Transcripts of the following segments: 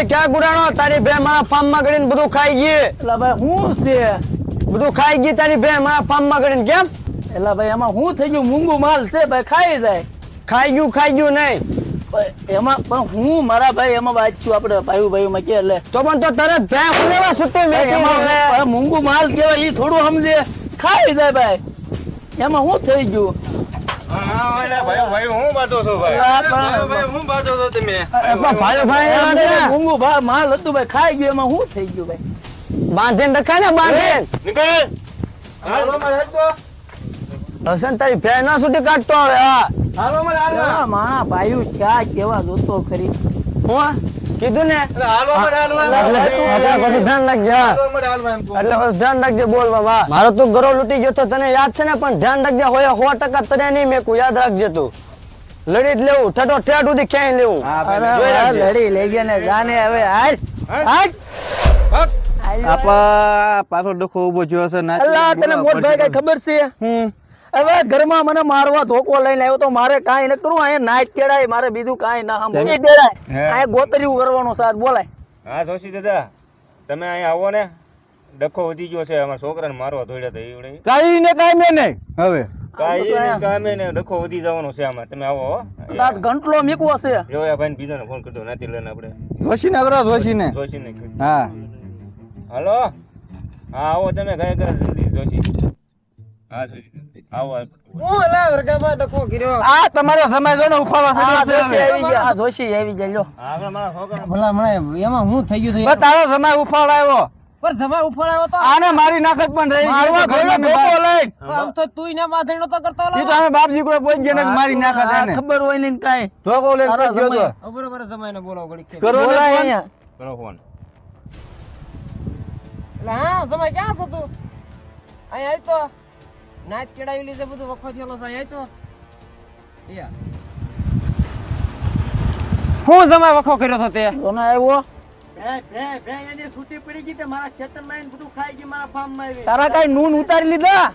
એ ક્યાં ગુરાણો? તારી બે મારા ફાર્મમાં ગળીને બધું ખાઈ ગઈ. એટલે ભાઈ હું છે? બધું ખાઈ ગઈ તારી બે મારા ફાર્મમાં ગળીને કેમ? એટલે ભાઈ એમાં હું થઈ ગયું? મૂંગું માલ છે ભાઈ ખાઈ જાય. ખાઈ ગયું ખાઈ ગયું નહીં. એમાં પણ હું મારા ભાઈ એમાં વાંચ્યું આપણે ભાઈ ભાઈ માં કે એટલે. તો પણ તો તરત સુતી એમાં હવે. મૂંગું માલ કેવાય એ થોડું સમજે. ખાઈ જાય ભાઈ. એમાં હું થઈ ગયું? ભાઈ, ભાઈ, ભાઈ. ભાઈ, ભાઈ, ભાઈ ભાઈ ભાઈ ખાઈ ગયું એમાં હું થઈ ગયું ભાઈ બાંધીને રખાય ને બાંધીને નીકળ. હાલો, મારે હસન તારી ભે ના સુધી કાઢતો હવે હા હાલો, મારે હાલો. માણા ભાઈઓ ચા કેવા જોતો ખરી હું કીધું ને? એટલે પછી ધ્યાન રાખજે. એટલે બસ ધ્યાન રાખજે બોલ બાબા. મારો તું ગરો લૂટી ગયો તો તને યાદ છે ને? પણ ધ્યાન રાખજે હોય સો ટકા તને નહીં મેકું. યાદ રાખજે તું. લડી જ લેવું. ઠેઠો ઠેઠ સુધી ક્યાંય લેવું. લડી લઈ ગયા ને જાને હવે હાલ. હાલ. આપા પાછો ડખો ઊભો જોયો છે ના અલ્લા તને મોટભાઈ કઈ ખબર છે? હું હવે ઘરમાં મને મારવા ધોકો લઈને આવ્યો તો મારે કાંઈ ન કરવું. અહીંયા નાઈટ કેડાય મારે બીજું કાંઈ ના સાંભળવું. એ અહીંયા ગોતર્યું કરવાનો સાથ બોલાય. હા જોશી દાદા તમે અહીંયા આવો ને. ડખો વધી ગયો છે અમારા છોકરાને મારવા ધોડ્યા તો ઈવડે. કાઈ ને કાઈ મેં નહીં હવે. કાંઈ બધું કામે ને ડખો વધી જવાનો છે આમાં. તમે આવો હો. રાત ઘંટલો મીકવો છે. જોયા ભાઈને બીજાને ફોન કરતો નથી લઈને આપણે. જોશી ને કરો જોશી. હા. હાલો? હા આવો તમે ગયા ગયા જલ્દી જોશી. મારા નાખત પણ તો બાપ- તો દીકરો પહોંચી ગયા. ને મારી નાખત ખબર હોય ને કઈ. ધોકો તો. સમય. કરો ને બોલાય ફોન. અહીંયા. હું સમય તો? તે. કોનો આવ્યો? ભે ભે ભે એની છૂટી પડી ગઈ તે મારા ખેતરમાં આવીને બધું ખાઈ ગઈ મારા ફાર્મમાં આવી તારા કઈ નૂન ઉતારી લીધા?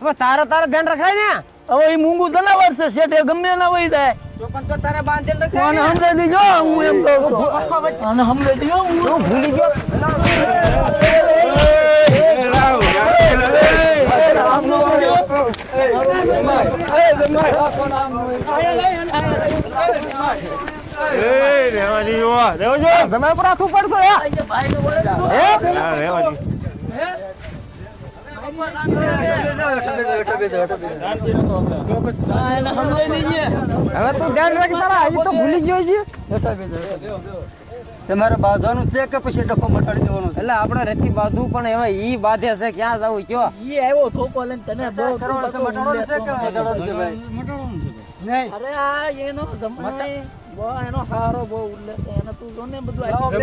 તારા તારા ધ્યાન રખાય ને હવે એ મૂંગું જનાવર છે શેઠ ગમે ના વહી જાય તો પણ તો તારે બાંધીને રખાય ને. સમજાઈ દીજો હું એમ કહું છું આને સમજાઈ દીજો હું ભૂલી ગયો એ રેવા દીજો હવે તું ધ્યાન રાખી તારા હજી તો ભૂલી ગયો છે. તમારે બાંધવાનું છે કે પછી ટકો મટાડી દેવાનો એટલે આપણે રેતી બાંધવું પણ હવે ઈ બાંધે છે ક્યાં જવું કયો? ઈ આવ્યો ધોકો લઈને તને બહુ અરે આ એનો જમાઈ. બહુ એનો હારો બહુ ઉલ્લેખ છે. એને તું જો ને બધું આપ્યું.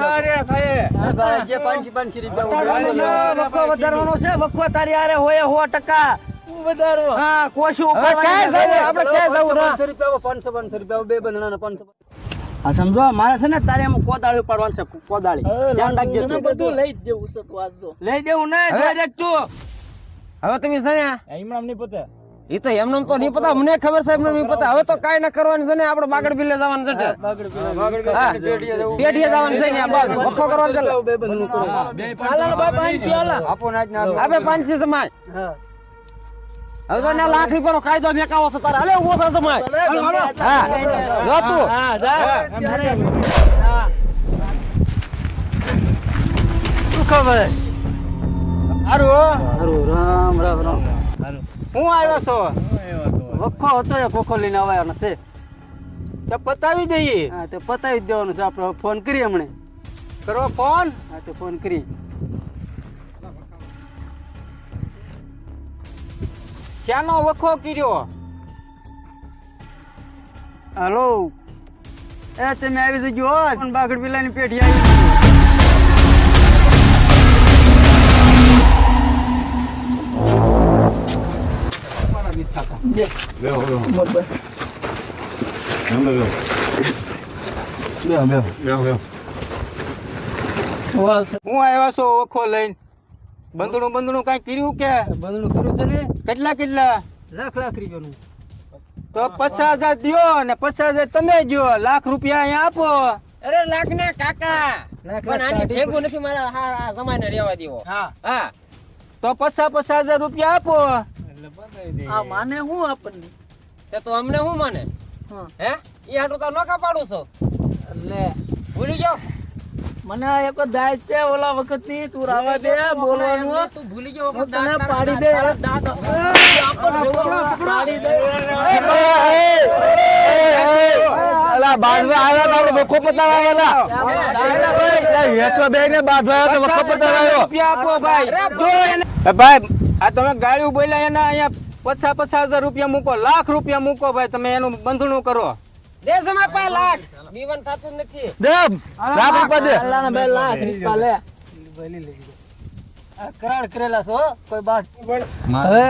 હા ભાઈ, જે પાંચી પાંચી રૂપિયા વખો વધારવાનો છે? વખો તારી હારે હોય સો ટકા. હું વધારો. હા કોશું હવે આપણે ક્યાં જવું? ના પાંચસો પાંચસો રૂપિયા બે બંધના પાંચસો. હા સમજો મારે છે ને તારે એમ કોદાળી પાડવાનું છે કોદાળી. ધ્યાન રાખજે તું. બધું લઈ જ દેવું છે તું આજ તો. લઈ દેવું ને ડાયરેક્ટ તું. હવે તમે છે ને એમણામ નહીં પતે. ઈ તો એમને તો નહીં પતા. મને ખબર છે એમને નહીં પતા. હવે તો કાઈ ના કરવાનું છે ને. આપણે બાગડ બિલે જવાનું છે હા. પેઢીએ જવાનું છે ને બસ. વખો કરવાનું છે. આપો ના આપે પાંચસી સમાય. હા. હવે તો ને લાખ રૂપિયાનો કાયદો મેકાવો છે તારે. હાલે ઊભો થા સમાજ હા. જો તું. હા જા. શું ખબર? હારું હારું રામ રામ રામ. હું આવ્યો છો? વખો હતો એ કોખો લઈને આવ્યો નથી તો પતાવી દઈએ. હા તો પતાવી જ દેવાનું છે. આપણે ફોન કરીએ હમણે. કરો ફોન? હા તો ફોન કરી ક્યાંનો વખો કર્યો? હલો. એ તમે આવી જજો. બાગડ પેલાની પેઢી આવી બેહો બેહો બેહો બેહો બેહો બેહો હું આવ્યા છો ઓખો લઈને બંધણું બંધણું કઈ કર્યું કે બંધણું કર્યું છે ને કેટલા કેટલા લાખ લાખ રૂપિયાનું તો પચાસ હજાર દો ને પચાસ હજાર તમે જો લાખ રૂપિયા અહીંયા આપો અરે લાખ ના કાકા પણ આની ભેગું નથી મારા હા આ જમાઈને રહેવા દેવો હા હા તો પચાસ પચાસ હજાર રૂપિયા આપો એટલે બતાવી દે આ માને હું આપણને તે તો અમને હું માને હે ઈ હાટું તો નોકા પાડું છો એટલે ભૂલી ગયો મને એક દાય છે ઓલા વખતની તું રાવા દે બોલવાનું તું ભૂલી ગયો હું તને પાડી દે દાંત પાડી દે અલા બાંધવા આવ્યા તો આપણે વખો પતાવા આવ્યા હેઠો બે બાંધવા આવ્યા તો વખો પતાવા આવ્યો ભાઈ ભાઈ આ તમે ગાડી બોલ્યા એના અહીંયા પચાસ પચાસ હજાર રૂપિયા મૂકો લાખ રૂપિયા મૂકો ભાઈ તમે એનું બંધણું કરો. દે જમા પા લાખ. બીવન થતું નથી. દેમ લાખ રૂપિયા દે. બે લાખ રૂપિયા લે. કરાર કરેલા છો કોઈ બાત હવે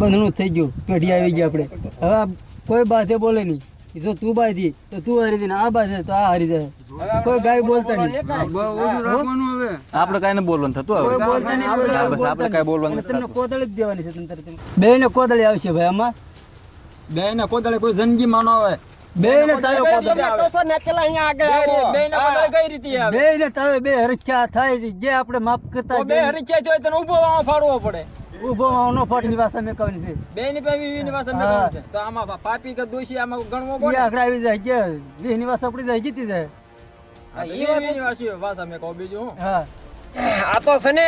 બંધણું થઈ ગયું પેઢી આવી ગઈ આપણે. હવે કોઈ બાતે બોલે નહીં. જો તું બાજી તો તું હારી દે ને આ બાજે તો આ હારી જાય કોઈ ગાય બોલતા નહીં. આપણે કઈ ને બોલવાનું થતું હવે બસ આપણે કાંઈ બોલવાનું તમને કોદળી જ દેવાની છે તંતર બે ને કોદળી આવશે ભાઈ આમાં? બે ને કોદળી કોઈ જિંદગી માં ન બે ને તાવે ને આવો. બે ને તાવે બે હરખ્યા થાય જે આપણે માફ કરતા બે હરીચ્યા જોઈ તને ઊભો ફાડવો પડે. ઊભો નો ફાટની ભાષા મેં કહેવાની છે. બે ની વીસની. મેળવવાનું છે. તો આમાં પાપી કે દોષી આમાં ગણવો પડે? આવી જાય. કે વીસની વાત આપણી જાય જીતી જાય. આ તો છે ને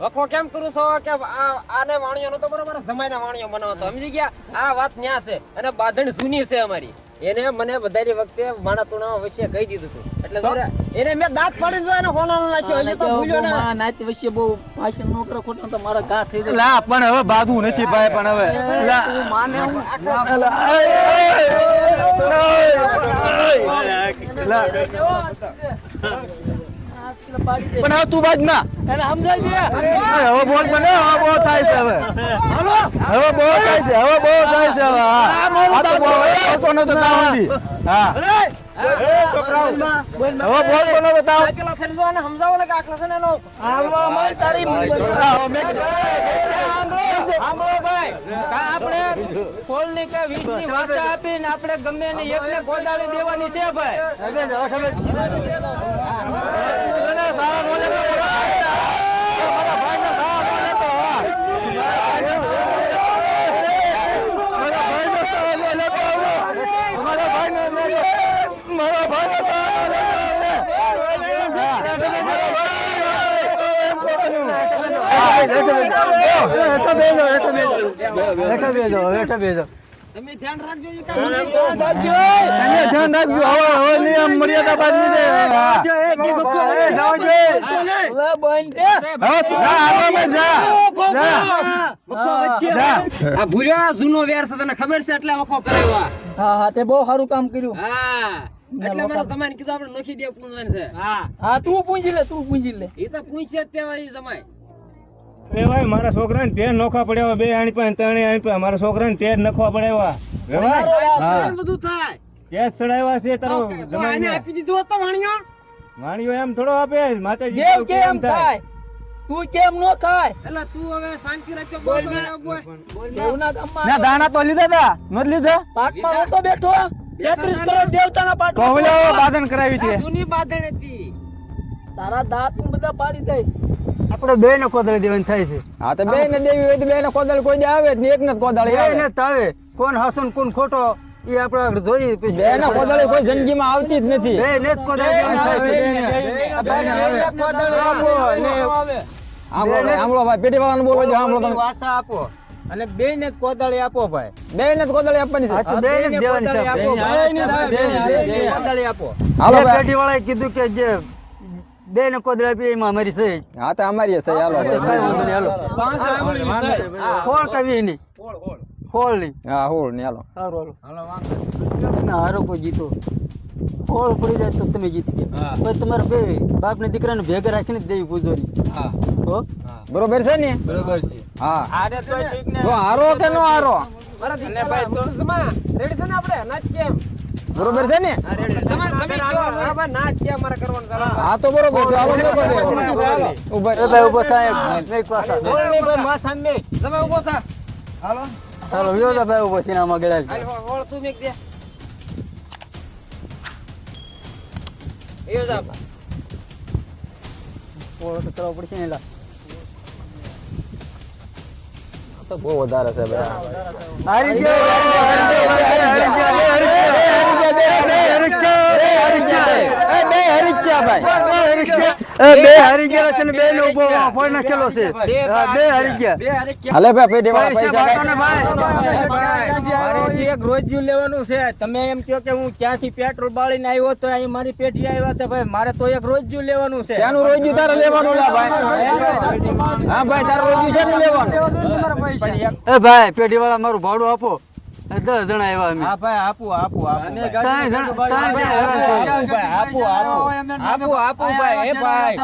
વખો કેમ કરું છો કે આ આને વાણિયો નતો બરોબર જમાઈને વાણિયો બનાવતો સમજી ગયા? આ વાત ન્યા છે અને બાંધણ જૂની છે અમારી. એને મને વધારે વખતે માણા તુણા વિશે કહી દીધું હતું એટલે એને મેં દાંત પાડી દીધો અને હોનો નાખ્યો હજી તો ભૂલ્યો ના નાચ વચ્ચે બહુ ભાષણ નોકરો કરો ખોટું તો મારા ઘા થઈ જાય લા પણ હવે બાંધવું નથી ભાઈ પણ હવે લા તું માને હું લા પણ હવે તું બહુ થાય છે બહુ થાય છે બહુ થાય છે હા. તો. હા. આપણે ગમે ને એક ને દેવાની છે ભાઈ. તમે જૂનો વેર છે તને ખબર છે એટલે વખો કરાવ્યો હા હા તે બહુ સારું કામ કર્યું હા એટલે મારા જમાઈને કીધું આપણે નોખી દે પૂંજવાનું છે હા તું પૂંજી લે તું પૂંજી લે એ તો પૂછે જ તેવા જમાય એ ભાઈ મારા છોકરાને તેર નોખા પડ્યા બે આણી પાસે ત્રણે આણી પાસે મારા છોકરાને તેર નખવા પડ્યા બધું થાય. કેસ ચડાવ્યા છે તારો તો આને આપી દીધો હોત તો વાણિયો વાણીઓ એમ થોડો આપે માતાજી કેમ થાય? તું કેમ નો ખાય? એટલે તું હવે શાંતિ રાખજો બોલ બોલ ના દાણા તો લીધા તા. નત લીધા? પાટમાં તો બેઠો તેત્રીસ કરોડ દેવતાના તો પાટમાં હવે કરાવી છે. જૂની બાંધણ હતી. તારા દાંત બધા પાડી દઈ આપણે બે ને કોદળ દેવાની થાય છે. હા તો બે ને દેવી હોય તો બે ને કોદળ કોઈ દે આવે ને એક ને કોદળ આવે. ને તાવે કોણ હસન કોણ ખોટો એ આપણે આગળ જોઈએ પછી બે ને કોદળ કોઈ જિંદગી માં આવતી જ નથી. બે ને કોદળ કોદળી થાય છે. કોદળી આપો. ને આમળો આમળો ભાઈ પેટી વાળાને બોલો જો આમળો તમે. વાસા આપો. અને બે ને કોદળી આપો ભાઈ. બે ને જ કોદાળી આપવાની છે. બે ને દેવાની છે. આપો હાલો પેટી વાળાએ કીધું કે જે બે ને કોદળા પી એમાં અમારી સહી હા તો અમારી છે હાલો. કઈ વાંધો નહીં હાલો. ખોળ કવી ની. ખોળની હા હોળ નહીં હાલો. સારું હાલો તમે હારો કોઈ જીતો. ખોળ પડી જાય તો તમે જીતી ગયા. પછી તમારે બે બાપ ને દીકરાને ભેગા રાખીને દેવી પૂજવાની. હો. બરોબર છે ને? બરોબર છે. હા. તો હારો કે નો હારો? અને ભાઈ તો જમા રેડી છે ને આપણે? નાચ કેમ બરોબર છે ને? તમે તમે હા તો બરોબર છે ભાઈ તમે ઊભો થા. વિયો ભાઈ ઊભો થઈને આમાં ગળા હાલ તું મેક દે. જા. તો પડશે ને એલા તો બહુ વધારે છે ભાઈ એ બે હારી ગયા છે ને બે નો ઊભો ફોડ નાખેલો છે. બે હારી ગયા. હાલે ભાઈ પેઢી વાળા પૈસા પૈસા બાટો ને ભાઈ. એક રોજ્યું લેવાનું છે. તમે એમ કહો કે હું ક્યાંથી પેટ્રોલ બાળીને આવ્યો તો અહીં મારી પેઢી આવ્યા હતા ભાઈ. મારે તો એક રોજ્યું લેવાનું છે. એનું રોજ્યું? તારે લેવાનું લા ભાઈ. હા ભાઈ તારે રોજ્યું શેનું લેવાનું? ભાઈ પેઢી વાળા મારું ભાડું આપો. દસ જણા આવ્યા અમે. હા ભાઈ આપું આપું આપું ત્રણ જણા ત્રણ જણા આપું ભાઈ. આપું આપું આપું. ભાઈ. એ ભાઈ.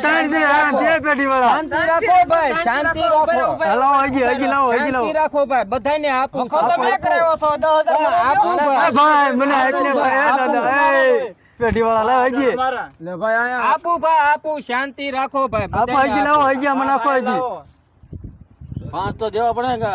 ત્રણ જણા બે પેઢી વાળા. શાંતિ રાખો ભાઈ. શાંતિ રાખો. હલો હજી હજી લાવો હજી લાવો. રાખો ભાઈ. બધાને આપો. તમે કરાવ્યો છો? દસ હજાર આપું એ ભાઈ. ભાઈ. મને આપને ભાઈ. એ દાદા એ પેઢી વાળા લાવો હજી. લે ભાઈ આયા. આપું ભાઈ આપું. શાંતિ રાખો ભાઈ. આપો હજી લાવો હજી મને નાખો હજી. પાંચ તો દેવા પડે કે?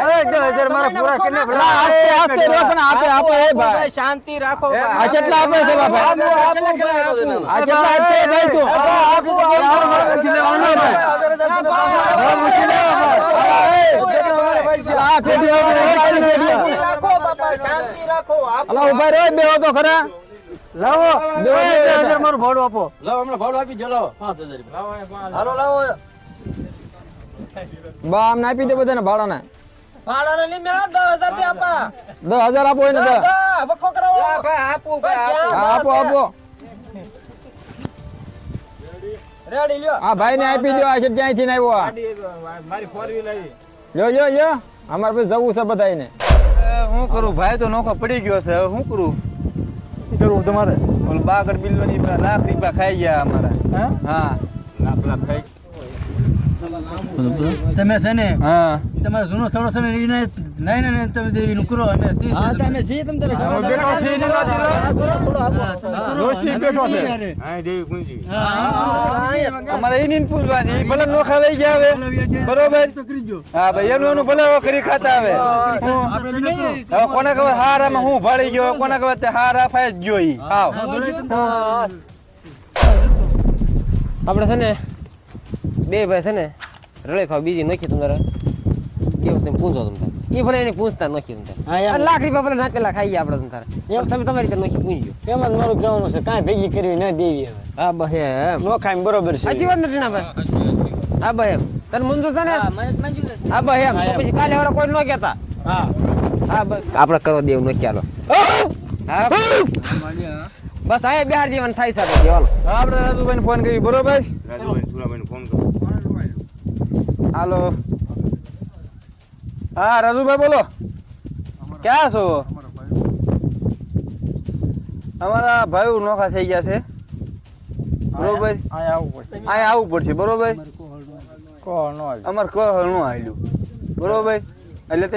અરે દસ મારા પૂરા કરીને લા આસ્તે આસ્તે રે આપે આપે એ ભાઈ ભાઈ શાંતિ રાખો આ કેટલા આપે છે બાપા આ કેટલા આપે ભાઈ તું હજી લેવાનો ભાઈ હા, ભાઈ. આ પેઢી વાળા અલા ઊભા રે બેહો તો ખરા લાવો બે હજાર મારું ભાડું આપો લાવો હમણાં ભાડું આપી જો લાવો 5000 હાલો લાવો બા આમ આપી દે બધાને ભાડાના ભાડાને લઈ મેળો દસ હજારથી આપા દસ હજાર આપો એને વખો કરાવો ભાઈ આપું ભાઈ આપું. હા, આપો આપો. રેડી લ્યો. આ ભાઈ ને આપી દો આ છે ક્યાંયથી ને આવ્યો મારી ફોર વ્હીલ આવી. લ્યો લ્યો લ્યો. અમારે જવું છે બધાને શું કરું? ભાઈ તો નોખો પડી ગયો છે. હવે શું કરું? કરવું તમારે? ઓલું બાગડ બિલવાની લાખ રૂપિયા ખાઈ ગયા અમારા. હા. લાખ લાખ ખાઈ. તમે છે ને હા. તમારો જૂનો સ્થળો છે ને નહીં નહીં ને તમે એનું નુકરો અમે હા તમે સી તમ તારે બેઠો છે એને નથી લો. સી. બેટો છે હા દેવી પૂંજી અમારે એની પૂછવાની ઈ ભલે નો ખાવાઈ ગયા હવે બરોબર? હા ભાઈ એનું એનું ભલે કરી ખાતા આવે. હું- હવે કોને ખબર હારામાં હું ભાળી ગયો? કોને ખબર તે હારા ફાય જ ગયો ઈ. આવ. આપણે છે ને બે ભાઈ છે ને રળેફા બીજી નોખી તમારે કેવું તમે પૂછો તમને એ ભલે એને પૂછતા નોખી તમને. લાખ રૂપિયા ભલે નાખેલા ખાઈ ગયા આપણે તમે તારે. તમે તમારી રીતે નોખી પૂછજો એમ જ મારું કહેવાનું છે કાંઈ ભેગી કરવી ના દેવી હવે. હા બહે એમ. નો ખાઈ બરોબર છે. સાચી વાત નથી ના ભાઈ. હા બહે એમ. તને મંજૂર છે ને? હા ભાઈ એમ. તો પછી કાલે વાળા કોઈ ન કહેતા. હા. હા આપણે કરો દેવ નો ચાલો હા. બસ આ બિહાર જીવન થાય સાહેબ હાલો આપણે રાજુભાઈ ફોન કરી બરોબર રાજુભાઈ સુરાભાઈને ફોન કરો હાલો. હા રાજુભાઈ બોલો. ક્યાં છો? અમારા ભાઈ નોખા થઈ ગયા છે. બરોબર? અહીંયા આવવું પડશે. બરોબર? અમારે કહળનું આવ્યું બરોબર? એટલે તે.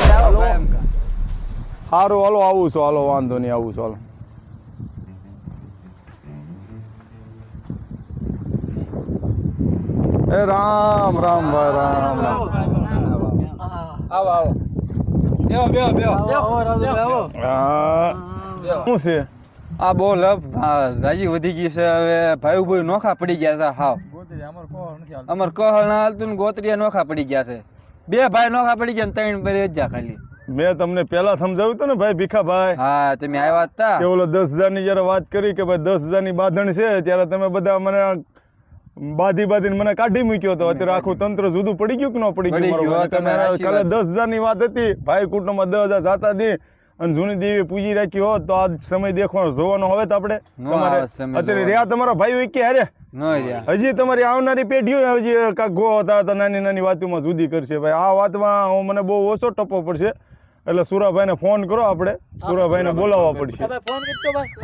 સારું હાલો આવું છું. હાલો વાંધો નહીં આવું છું હાલો. એ રામ રામ ભાઈ રામ રામ. આવો આવો. બેહો બેહો બેહો. હા. શું છે? આ બહુ લપ જાજી વધી ગઈ છે હવે ભાઈ ભાઈ નોખા પડી ગયા છે હાવ. અમર કહળ ના હાલતું ને ગોતરીયા નોખા પડી ગયા છે. બે ભાઈ નોખા પડી ગયા ને ત્રણ ભાઈ જ ખાલી. મેં તમને પેલા સમજાવ્યું હતું ને ભાઈ ભીખાભાઈ હા તમે આવ્યા હતા. કે ઓલો દસ હજારની જયારે વાત કરી કે ભાઈ દસ હજારની બાંધણ છે ત્યારે તમે બધા મને બાધી બાંધીને મને કાઢી મૂક્યો હતો. અત્યારે આખું તંત્ર જુદું પડી ગયું કે ન પડી ગયું કાલે દસની વાત હતી. ભાઈ કુટુંબમાં દસ હજાર જાતા દી. અને જૂની દેવી પૂજી રાખી હોત તો આજ સમય દેખવાનો જોવાનો હવે તો આપણે અત્યારે રહ્યા તમારા ભાઈ કે હારે? હજી તમારી આવનારી પેઢીઓ હજી કાંક ગો હતા નાની નાની વાતોમાં જુદી કરશે. ભાઈ આ વાતમાં મને બહુ ઓછો ટપ્પો પડશે. એટલે સુરાભાઈને ફોન કરો આપણે. સુરાભાઈને બોલાવવા પડશે.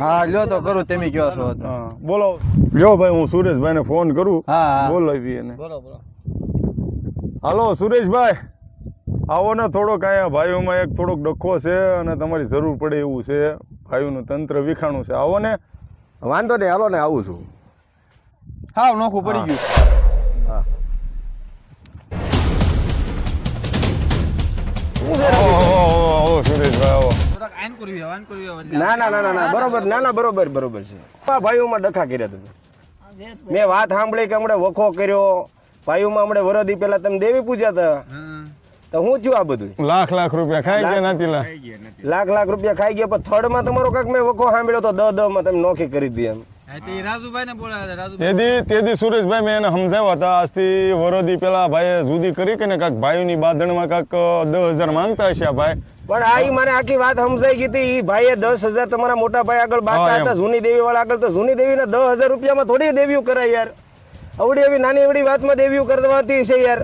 હા લ્યો તો કરું તમે કયો છો. બોલો. લ્યો ભાઈ હું સુરેશભાઈને ફોન કરું. બોલાવી એને. હાલો સુરેશભાઈ. આવો ને થોડોક અહીંયા ભાઈઓમાં એક થોડોક ડખો છે અને તમારી જરૂર પડે એવું છે. ભાઈઓનું તંત્ર વિખાણું છે. આવો ને. વાંધો નહીં હાલો ને આવું છું. હા નોખું પડી ગયું. ના ના ના ના ના બરોબર ના ના બરોબર બરોબર છે. ભાઈઓમાં ડખા કર્યા તમે. મેં વાત સાંભળી કે હમણાં વખો કર્યો ભાઈઓમાં હમણાં વરદી પેલા તમે દેવી પૂજ્યા હતા. તો હું થયું આ બધું? લાખ લાખ રૂપિયા ખાઈ ગયા નથી લાખ લાખ રૂપિયા ખાઈ ગયા પણ થર્ડમાં તમારો કાંઈક મેં વખો સાંભળ્યો તો દ દ માં તમે નોખી કરી દી એમ. રાજુભાઈ ને બોલાવ્યા રાજુ તેદી તેદી સુરેશભાઈ મેં એને સમજાવ્યા હતા. આજથી વરોદી પેલા ભાઈએ જુદી કરી કે ને કાંક ભાઈઓની બાંધણમાં કાંક દસ હજાર માંગતા હશે ભાઈ. પણ આ ઈ મને આખી વાત સમજાઈ ગઈ હતી. ઈ ભાઈએ દસ હજાર તમારા મોટા ભાઈ આગળ બાકા હતા જૂની દેવી વાળા આગળ તો જૂની દેવીને દસ હજાર રૂપિયામાં થોડી દેવીઓ કરાય યાર. અવડી એવી નાની એવડી વાતમાં દેવીઓ કરવાતી છે યાર.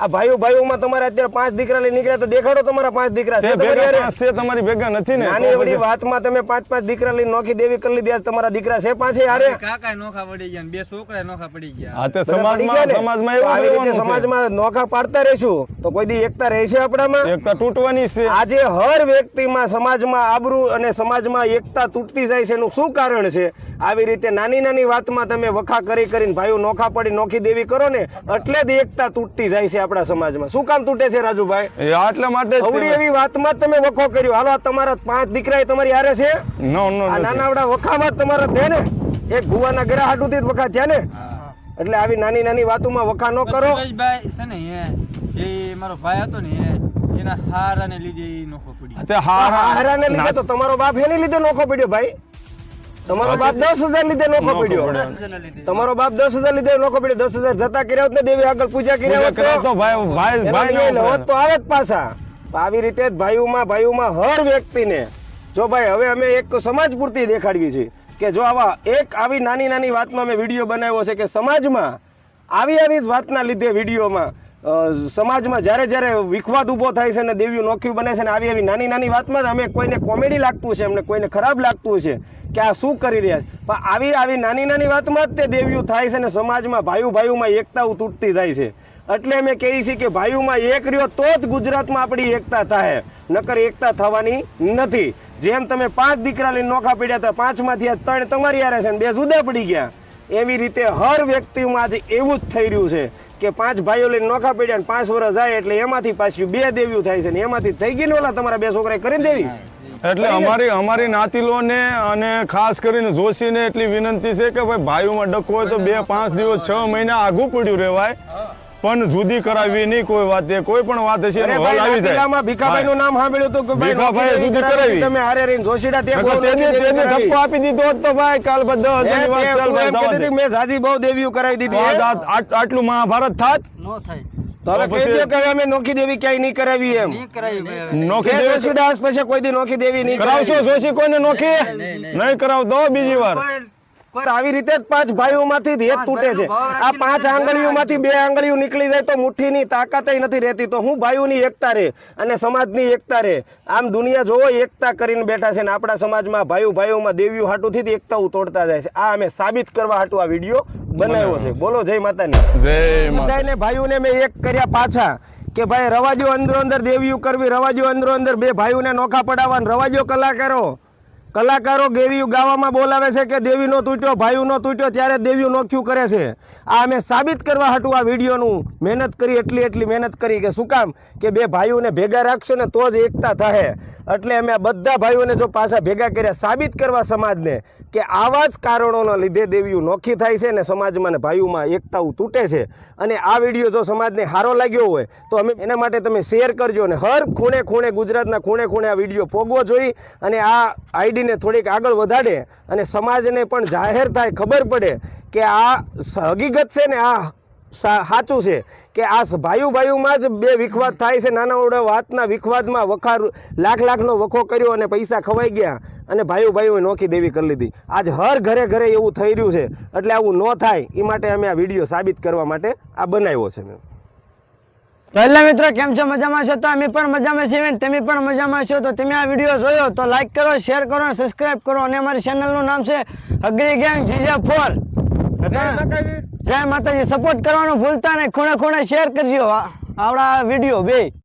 આ ભાઈઓ ભાઈઓમાં તમારે અત્યારે પાંચ દીકરા લઈ નીકળ્યા તો દેખાડો તમારા પાંચ દીકરા. છે તમારી ભેગા છે તમારી ભેગા નથી ને. નાની એવડી વાતમાં તમે પાંચ પાંચ દીકરા લઈ નોખી દેવી કરી લીધી તમારા દીકરા છે પાંચે હારે? કાકા નોખા પડી ગયા બે છોકરા નોખા પડી ગયા. હા તે સમાજમાં સમાજમાં એવું આવી રીતે સમાજમાં નોખા પાડતા રહેશું? તો કોઈ દી એકતા રહેશે આપણામાં? એકતા તૂટવાની છે. આજે હર વ્યક્તિમાં સમાજમાં આબરૂ અને સમાજમાં એકતા તૂટતી જાય છે એનું શું કારણ છે? આવી રીતે નાની નાની વાતમાં તમે વખા કરી કરીને ભાઈઓ નોખા પડી નોખી દેવી કરો ને એટલે જ એકતા તૂટતી જાય છે આપણા સમાજમાં. શું કામ તૂટે છે રાજુભાઈ? એટલા માટે અવડી એવી વાતમાં તમે વખો કર્યો. હાલો તમારા પાંચ દીકરા તમારી હારે છે. નાનાવડા વખામાં તમારા થયા ને? એક ભુવાના ગરા હાટુથી જ વખા થયા ને? એટલે આવી નાની નાની વાતોમાં વખા ન કરો. સુરેશભાઈ છે ને જે મારો ભાઈ હતો ને એના હારાને લીધે નોખો પડ્યો. હારાને લીધે તો તમારો બાપ એને લીધે નોખો પડ્યો ભાઈ. તમારો બાપ દસ હજાર લીધે નોખો પડ્યો. તમારો બાપ દસ હજાર લીધે નોખો પીડ્યો. દસ હજાર જતા કર્યા હોત ને દેવી આગળ પૂજા કર્યા હોત તો આવે જ પાછા. આવી રીતે જ ભાઈઓમાં ભાઈઓમાં હર વ્યક્તિને જો ભાઈ હવે અમે એક સમાજ પૂરતી દેખાડવી છે કે જો આવા એક આવી નાની નાની વાતમાં અમે વીડિયો બનાવ્યો છે કે સમાજમાં આવી આવી જ વાતના લીધે વિડીયોમાં સમાજમાં જ્યારે જ્યારે વિખવાદ ઊભો થાય છે ને દેવીઓ નોખ્યું બને છે ને આવી આવી નાની નાની વાતમાં જ અમે કોઈને કોમેડી લાગતું છે, અમને કોઈને ખરાબ લાગતું છે કે આ શું કરી રહ્યા છે. પણ આવી આવી નાની નાની વાતમાં જ તે દેવીઓ થાય છે ને સમાજમાં ભાઈઓ ભાઈઓમાં એકતાઓ તૂટતી જાય છે. એટલે અમે કહીએ છીએ કે ભાઈઓમાં એક રહ્યો તો જ ગુજરાતમાં આપણી એકતા થાય. નકર એકતા થવાની નથી. જેમ તમે પાંચ દીકરા લઈને નોખા પડ્યા હતા, પાંચમાંથી આ ત્રણ તમારી યારે છે ને બે જુદા પડી ગયા. એવી રીતે હર વ્યક્તિમાં આજે એવું જ થઈ રહ્યું છે કે પાંચ ભાઈઓ લઈને નોખા પડ્યા ને પાંચ વર્ષ જાય એટલે એમાંથી પાછું બે દેવ્યું થાય છે ને એમાંથી થઈ ગઈ ને ઓલા તમારા બે છોકરા કરી દેવી? એટલે અમારી અમારી નાતીલોને અને ખાસ કરીને જોશીને એટલી વિનંતી છે કે ભાઈ ભાઈઓમાં ડકો હોય તો બે પાંચ દિવસ છ મહિના આઘું પડ્યું રહેવાય. પણ જુદી કરાવી નહીં કોઈ વાત એ કોઈ પણ વાત હશે એનો હલ આવી જાય. નાતીલામાં ભીખાભાઈનું નામ સાંભળ્યું હતું કે ભાઈ ભીખાભાઈએ જુદી કરાવી. તમે હારે રહીને જોશીડા તે તેને તેને ધક્કો આપી દીધો તો ભાઈ કાલ બધા એ વાત ચાલ ભાઈ જવા કહેતી દે. હતી કે મેં બહુ દેવીઓ કરાવી દીધી આટલું મહાભારત થાત નો થાય. તો હવે તો કહી પછી- દો કે હવે અમે નોખી દેવી ક્યાંય નહીં કરાવી એમ. નોખી દેવી પછી કોઈ દી નોખી દેવી નહીં કરાવશો જોશી કોઈને નોખી? નહીં કરાવ દો બીજી વાર. આવી રીતે જ પાંચ ભાઈઓમાંથી જ તૂટે છે. આ પાંચ આંગળીઓમાંથી બે આંગળીઓ. નીકળી જાય તો મુઠ્ઠીની તાકાત નથી રહેતી. તો હું ભાઈઓની એકતા રહે અને સમાજની એકતા રહે આમ દુનિયા જોવો એકતા કરીને બેઠા છે ને આપણા સમાજમાં ભાઈઓ ભાઈઓમાં દેવીઓ હાટુથી જ એકતાઓ તોડતા જાય છે. આ અમે સાબિત કરવા હાટુ આ વીડિયો બનાવ્યો છે. બોલો જય માતાની જય માતા બધાને ભાઈઓને મેં એક કર્યા પાછા કે ભાઈ રવાજો અંદરો અંદર દેવીઓ કરવી રવાજો અંદરો અંદર બે ભાઈઓને નોખા પડાવવા ને રવાજો કલાકારો કલાકારો દેવી ગાવામાં બોલાવે છે કે દેવીનો તૂટ્યો ભાઈઓનો તૂટ્યો, ત્યારે દેવીઓ નોખ્યું કરે છે. આ અમે સાબિત કરવા હાટું આ વિડીયોનું મહેનત કરી, એટલી એટલી મહેનત કરી કે શું કામ? કે બે ભાઈઓને ભેગા રાખશો ને તો જ એકતા થાય એટલે અમે બધા ભાઈઓને જો પાછા ભેગા કર્યા, સાબિત કરવા સમાજને કે આવા જ કારણોના લીધે દેવીઓ નોખી થાય છે ને સમાજમાં ને ભાઈઓમાં એકતાઓ તૂટે છે. અને આ વીડિયો જો સમાજને સારો લાગ્યો હોય, તો અમે એના માટે તમે શેર કરજો અને હર ખૂણે ખૂણે ગુજરાતના ખૂણે ખૂણે આ વીડિયો પોગવો જોઈ અને આ આઈડીને થોડીક આગળ વધારે અને સમાજને પણ જાહેર થાય ખબર પડે કે આ હકીકત છે ને આ સાચું છે કે આ ભાઈઓ ભાઈઓમાં જ બે વિખવાદ થાય છે. નાના ઓડા વાતના વિખવાદમાં વખાર, લાખ લાખનો વખો કર્યો અને પૈસા ખવાઈ ગયા અને ભાઈઓ ભાઈઓએ નોખી દેવી કરી લીધી. આજ હર ઘરે ઘરે એવું થઈ રહ્યું છે. એટલે આવું ન થાય. એ માટે અમે આ વીડિયો સાબિત કરવા માટે આ બનાવ્યો છે. મેં તો એટલે મિત્રો કેમ છો? મજામાં છો? તો અમે પણ મજામાં છીએ તમે પણ મજામાં છો? તો તમે આ વીડિયો જોયો તો લાઈક કરો શેર કરો અને સબસ્ક્રાઇબ કરો. અને અમારી ચેનલનું નામ છે અગ્રી ગેંગ જીજા ફોર. જય માતાજી. સપોર્ટ કરવાનું ભૂલતા નહીં. ખૂણે ખૂણે શેર કરજો આવડા વીડિયો બે.